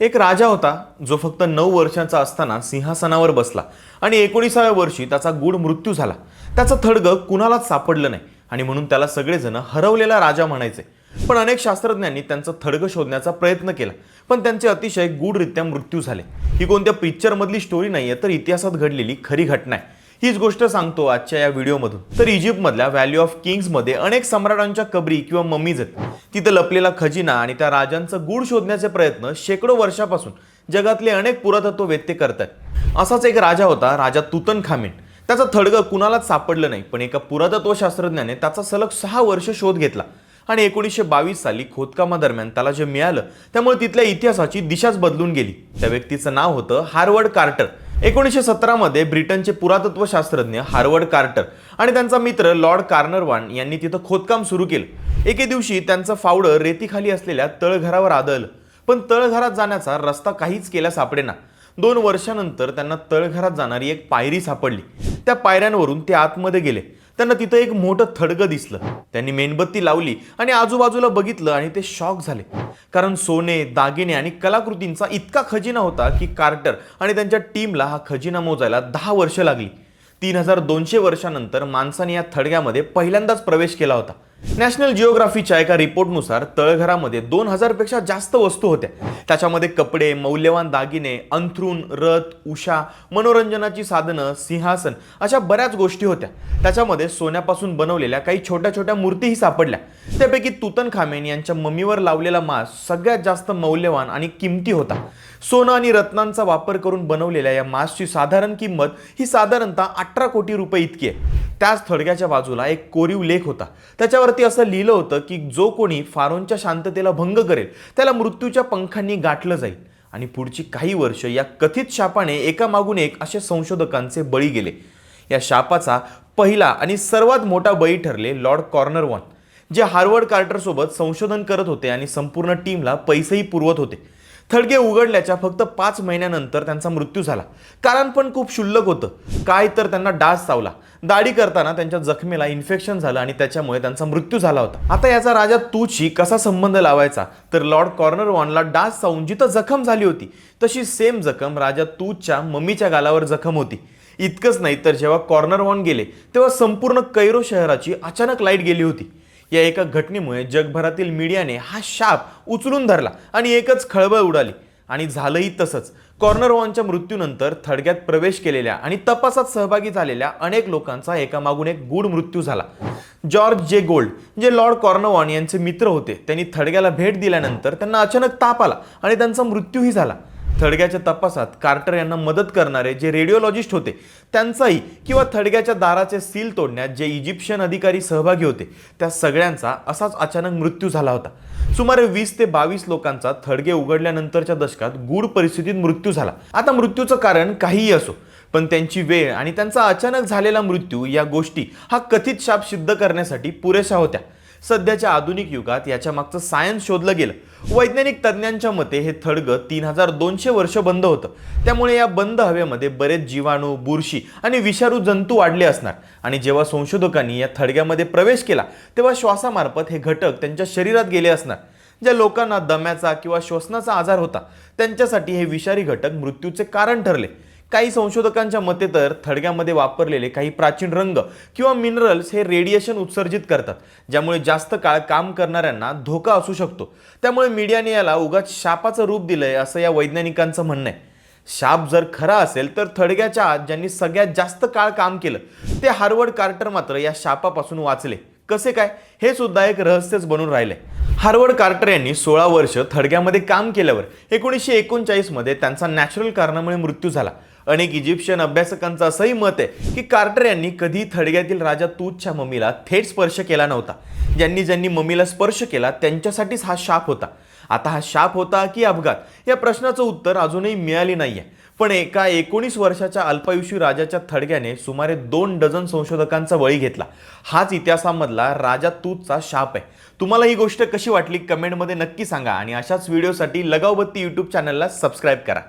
एक राजा होता जो फक्त नऊ वर्षांचा असताना सिंहासनावर बसला आणि एकोणीसाव्या वर्षी त्याचा गूढ मृत्यू झाला. त्याचं थडगं कुणालाच सापडलं नाही आणि म्हणून त्याला सगळेजण हरवलेला राजा म्हणायचे. पण अनेक शास्त्रज्ञांनी त्यांचं थडगं शोधण्याचा प्रयत्न केला पण त्यांचे अतिशय गूढरित्या मृत्यू झाले. ही कोणत्या पिक्चरमधली स्टोरी नाही आहे तर इतिहासात घडलेली खरी घटना आहे. हीच गोष्ट सांगतो आजच्या या व्हिडिओमधून. तर इजिप्तमधल्या व्हॅल्यू ऑफ किंग्समध्ये अनेक सम्राटांच्या कबरी किंवा मम्मीज आहेत. तिथं लपलेला खजिना आणि त्या राजांचं गूढ शोधण्याचे प्रयत्न शेकडो वर्षापासून जगातले अनेक पुरातत्ववेत्ते करतात असाच एक राजा होता राजा तुतन खामिन त्याचा थडगं कुणालाच सापडलं नाही पण एका पुरातत्व शास्त्रज्ञाने त्याचा सलग सहा वर्ष शोध घेतला. आणि एकोणीसशे बावीस साली खोदकामादरम्यान त्याला जे मिळालं त्यामुळे तिथल्या इतिहासाची दिशाच बदलून गेली. त्या व्यक्तीचं नाव होतं हार्वर्ड कार्टर. एकोणीसशे सतरामध्ये ब्रिटनचे पुरातत्व शास्त्रज्ञ हार्वर्ड कार्टर आणि त्यांचा मित्र लॉर्ड कार्नरवान यांनी तिथं खोदकाम सुरू केलं. एके दिवशी त्यांचं फावडं रेतीखाली असलेल्या तळघरावर आदळलं. पण तळघरात जाण्याचा रस्ता काहीच केला सापडेना. दोन वर्षानंतर त्यांना तळघरात जाणारी एक पायरी सापडली. त्या पायऱ्यांवरून ते आतमध्ये गेले. त्यांना तिथं एक मोठं थडगं दिसलं. त्यांनी मेणबत्ती लावली आणि आजूबाजूला बघितलं आणि ते शॉक झाले. कारण सोने दागिने आणि कलाकृतींचा इतका खजिना होता की कार्टर आणि त्यांच्या टीमला हा खजिना मोजायला दहा वर्ष लागली. तीन हजार दोनशे वर्षानंतर माणसाने या थडग्यामध्ये पहिल्यांदाच प्रवेश केला होता. नॅशनल जिओग्राफीच्या एका रिपोर्टनुसार तळघरामध्ये दोन हजारपेक्षा जास्त वस्तू होत्या. त्याच्यामध्ये कपडे मौल्यवान दागिने अंथरूण रथ उषा मनोरंजनाची साधनं सिंहासन अशा बऱ्याच गोष्टी होत्या. त्याच्यामध्ये सोन्यापासून बनवलेल्या काही छोट्या छोट्या मूर्तीही सापडल्या. त्यापैकी तुतन खामेन यांच्या मम्मीवर लावलेला मास सगळ्यात जास्त मौल्यवान आणि किमती होता. सोनं आणि रत्नांचा वापर करून बनवलेल्या या मासची साधारण किंमत ही साधारणतः अठरा कोटी रुपये इतकी आहे. त्याच थडग्याच्या बाजूला एक कोरीव लेख होता. त्याच्यावरती असं लिहिलं होतं की जो कोणी फारोनच्या शांततेला भंग करेल त्याला मृत्यूच्या पंखांनी गाठलं जाईल. आणि पुढची काही वर्ष या कथित शापाने एकामागून एक असे संशोधकांचे बळी गेले. या शापाचा पहिला आणि सर्वात मोठा बळी ठरले लॉर्ड कॉर्नरवॉन जे हार्वर्ड कार्टरसोबत संशोधन करत होते आणि संपूर्ण टीमला पैसेही पुरवत होते. थडगे उघडल्याच्या फक्त पाच महिन्यानंतर त्यांचा मृत्यू झाला. कारण पण खूप क्षुल्लक होतं. काय तर त्यांना डास चावला. दाढी करताना त्यांच्या जखमेला इन्फेक्शन झालं आणि त्याच्यामुळे त्यांचा मृत्यू झाला होता. आता याचा राजा तूची कसा संबंध लावायचा? तर लॉर्ड कॉर्नर वॉनला डास चावून जिथं जखम झाली होती तशी सेम जखम राजा तूच्या मम्मीच्या गालावर जखम होती. इतकंच नाही तर जेव्हा कॉर्नर वॉन गेले तेव्हा संपूर्ण कैरो शहराची अचानक लाइट गेली होती. या एका घटनेमुळे जगभरातील मीडियाने हा शाप उचलून धरला आणि एकच खळबळ उडाली. आणि झालंही तसंच. कॉर्नर वॉनच्या मृत्यूनंतर थडग्यात प्रवेश केलेल्या आणि तपासात सहभागी झालेल्या अनेक लोकांचा एकामागून एक गूढ मृत्यू झाला. जॉर्ज जे गोल्ड जे लॉर्ड कॉर्नवॉन यांचे मित्र होते त्यांनी थडग्याला भेट दिल्यानंतर त्यांना अचानक ताप आला आणि त्यांचा मृत्यूही झाला. थडग्याच्या तपासात कार्टर यांना मदत करणारे जे रेडिओलॉजिस्ट होते त्यांचाही किंवा थडग्याच्या दाराचे सील तोडण्यात जे इजिप्शियन अधिकारी सहभागी होते त्या सगळ्यांचा असाच अचानक मृत्यू झाला होता. सुमारे वीस ते बावीस लोकांचा थडगे उघडल्यानंतरच्या दशकात गूढ परिस्थितीत मृत्यू झाला. आता मृत्यूचं कारण काहीही असो पण त्यांची वेळ आणि त्यांचा अचानक झालेला मृत्यू या गोष्टी हा कथित शाप सिद्ध करण्यासाठी पुरेशा होत्या. सध्याच्या आधुनिक युगात याच्या मागचं सायन्स शोधलं गेलं. वैज्ञानिक तज्ज्ञांच्या मते हे थडगं तीन हजार दोनशे वर्ष बंद होतं. त्यामुळे या बंद हवेमध्ये बरेच जीवाणू बुरशी आणि विषारू जंतू वाढले असणार. आणि जेव्हा संशोधकांनी या थडग्यामध्ये प्रवेश केला तेव्हा श्वासामार्फत हे घटक त्यांच्या शरीरात गेले असणार. ज्या लोकांना दम्याचा किंवा श्वसनाचा आजार होता त्यांच्यासाठी हे विषारी घटक मृत्यूचे कारण ठरले. काही संशोधकांच्या मते तर थडग्यामध्ये वापरलेले काही प्राचीन रंग किंवा मिनरल्स हे रेडिएशन उत्सर्जित करतात ज्यामुळे जास्त काळ काम करणाऱ्यांना धोका असू शकतो. त्यामुळे मीडियाने याला उगाच शापाचं रूप दिलंय असं या वैज्ञानिकांचं म्हणणं आहे. शाप जर खरा असेल तर थडग्याच्या आत ज्यांनी सगळ्यात जास्त काळ काम केलं ते हार्वर्ड कार्टर मात्र या शापापासून वाचले. कसे काय? हे सुद्धा एक रहस्यच बनून राहिले हार्वर्ड कार्टर यांनी सोळा वर्ष थडग्यामध्ये काम केल्यावर एकोणीसशे एकोणचाळीसमध्ये त्यांचा नॅचरल कारणामुळे मृत्यू झाला. अनेक इजिप्शियन अभ्यासकांचं असंही मत आहे की कार्टर यांनी कधी थडग्यातील राजा तूतच्या मम्मीला थेट स्पर्श केला नव्हता. ज्यांनी ज्यांनी मम्मीला स्पर्श केला त्यांच्यासाठीच हा शाप होता. आता हा शाप होता की अपघात? या प्रश्नाचं उत्तर अजूनही मिळाली नाही आहे पण एका एकोणीस वर्षाच्या अल्पायुषी राजाच्या थडग्याने सुमारे दोन डझन संशोधकांचा बळी घेतला. हाच इतिहासामधला राजा तूतचा शाप आहे. तुम्हाला ही गोष्ट कशी वाटली? कमेंटमध्ये नक्की सांगा आणि अशाच व्हिडिओसाठी लगावबत्ती यूट्यूब चॅनलला सबस्क्राईब करा.